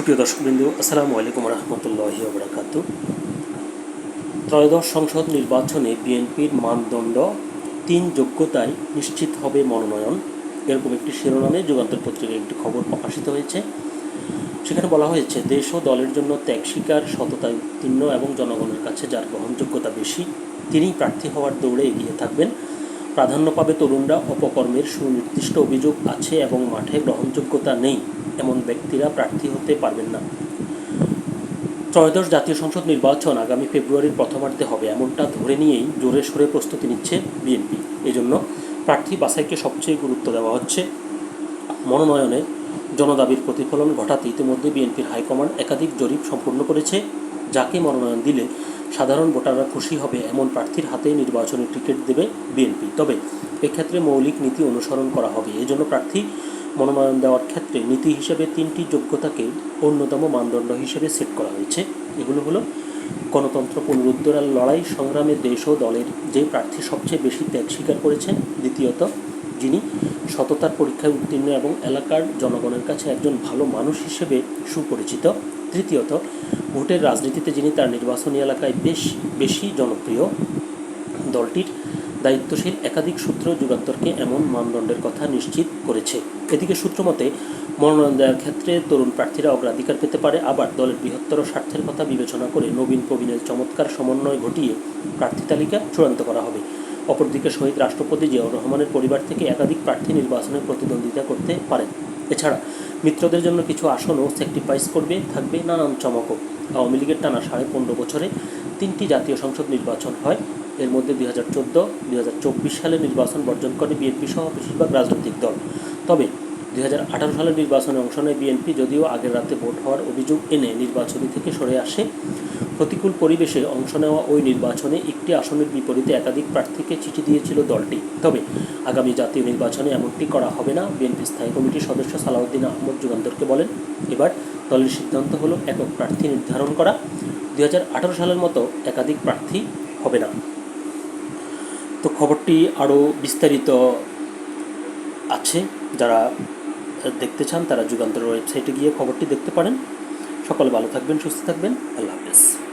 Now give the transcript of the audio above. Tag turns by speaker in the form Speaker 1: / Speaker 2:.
Speaker 1: সুপ্রিয় দর্শকবৃন্দ, আসসালামু আলাইকুম রহমতুল্লাহ বরাকাত ত্রয়োদশ সংসদ নির্বাচনে বিএনপির মানদণ্ড তিন যোগ্যতায় নিশ্চিত হবে মনোনয়ন। এরকম একটি শিরোনামে যুগান্তর পত্রিকায় একটি খবর প্রকাশিত হয়েছে। সেখানে বলা হয়েছে, দেশ ও দলের জন্য ত্যাগ স্বীকার, সততায় উত্তীর্ণ এবং জনগণের কাছে যার গ্রহণযোগ্যতা বেশি তিনি প্রার্থী হওয়ার দৌড়ে এগিয়ে থাকবেন। প্রাধান্য পাবে তরুণরা, অপকর্মের সুনির্দিষ্ট অভিযোগ আছে এবং মাঠে গ্রহণযোগ্যতা নেই। এমন ব্যক্তিরা প্রার্থী হতে পারবেন না। ত্রয়োদশ জাতীয় সংসদ নির্বাচন আগামী ফেব্রুয়ারির প্রথমার্ধে হবে। এমনটা ধরে নিয়েই জোরে সোরে প্রস্তুতি নিচ্ছে বিএনপি। এজন্য প্রার্থী বাছাইকে সবচেয়ে গুরুত্ব দেওয়া হচ্ছে। মনোনয়নে জনদাবির প্রতিফলন ঘটাতে ইতিমধ্যে বিএনপির হাইকমান্ড একাধিক জরিপ সম্পূর্ণ করেছে। যাকে মনোনয়ন দিলে সাধারণ ভোটাররা খুশি হবে এমন প্রার্থীর হাতে নির্বাচনের টিকিট দেবে বিএনপি। তবে এক্ষেত্রে মৌলিক নীতি অনুসরণ করা হবে। এজন্য প্রার্থী মনোনয়ন দেওয়ার ক্ষেত্রে নীতি হিসেবে তিনটি যোগ্যতাকে অন্যতম মানদণ্ড হিসেবে সেট করা হয়েছে। এগুলো হলো গণতন্ত্র পুনরুদ্ধারের লড়াই, সংগ্রামে দেশ ও দলের যে প্রার্থী সবচেয়ে বেশি ত্যাগ স্বীকার করেছেন, দ্বিতীয়ত যিনি সততার পরীক্ষায় উত্তীর্ণ এবং এলাকার জনগণের কাছে একজন ভালো মানুষ হিসেবে সুপরিচিত, তৃতীয়ত ভোটের রাজনীতিতে যিনি তার নির্বাচনী এলাকায় বেশ, বেশি জনপ্রিয়, দলটির দায়িত্বশীল একাধিক সূত্র যুগান্তরকে এমন মানদণ্ডের কথা নিশ্চিত করেছে। এদিকে সূত্রমতে মনোনয়ন দেওয়ার ক্ষেত্রে তরুণ প্রার্থীরা অগ্রাধিকার পেতে পারে, আবার দলের বৃহত্তর স্বার্থের কথা বিবেচনা করে নবীন প্রবীণের চমৎকার সমন্বয় ঘটিয়ে প্রার্থী তালিকা চূড়ান্ত করা হবে। অপরদিকে শহীদ রাষ্ট্রপতি জিয়াউর রহমানের পরিবার থেকে একাধিক প্রার্থী নির্বাচনে প্রতিদ্বন্দ্বিতা করতে পারেন। এছাড়া মিত্রদের জন্য কিছু আসনও স্যাক্রিফাইস করবে, থাকবে নানান চমকও। আওয়ামী লীগের টানা সাড়ে পনেরো বছরে তিনটি জাতীয় সংসদ নির্বাচন হয়। এর মধ্যে দুই হাজার চোদ্দ, দুই হাজার চব্বিশ সালে নির্বাচন বর্জন করে বিএনপি সহ বেশিরভাগ রাজনৈতিক দল। তবে দুই হাজার আঠারো সালের নির্বাচনে অংশ নেয় বিএনপি, যদিও আগের রাতে ভোট হওয়ার অভিযোগ এনে নির্বাচনী থেকে সরে আসে। প্রতিকূল পরিবেশে অংশ নেওয়া ওই নির্বাচনে একটি আসনের বিপরীতে একাধিক প্রার্থীকে চিঠি দিয়েছিল দলটি। তবে আগামী জাতীয় নির্বাচনে এমনটি করা হবে না, বিএনপি স্থায়ী কমিটির সদস্য সালাউদ্দিন আহমদ যুগান্তরকে বলেন। এবার দলের সিদ্ধান্ত হলো একক প্রার্থী নির্ধারণ করা। দু হাজার আঠারো সালের মতো একাধিক প্রার্থী হবে না। তো খবরটি আরও বিস্তারিত আছে। যারা দেখতে চান তারা যুগান্তর ওয়েবসাইটে গিয়ে খবরটি দেখতে পারেন। সকলে ভালো থাকবেন, সুস্থ থাকবেন। আল্লাহ হাফেজ।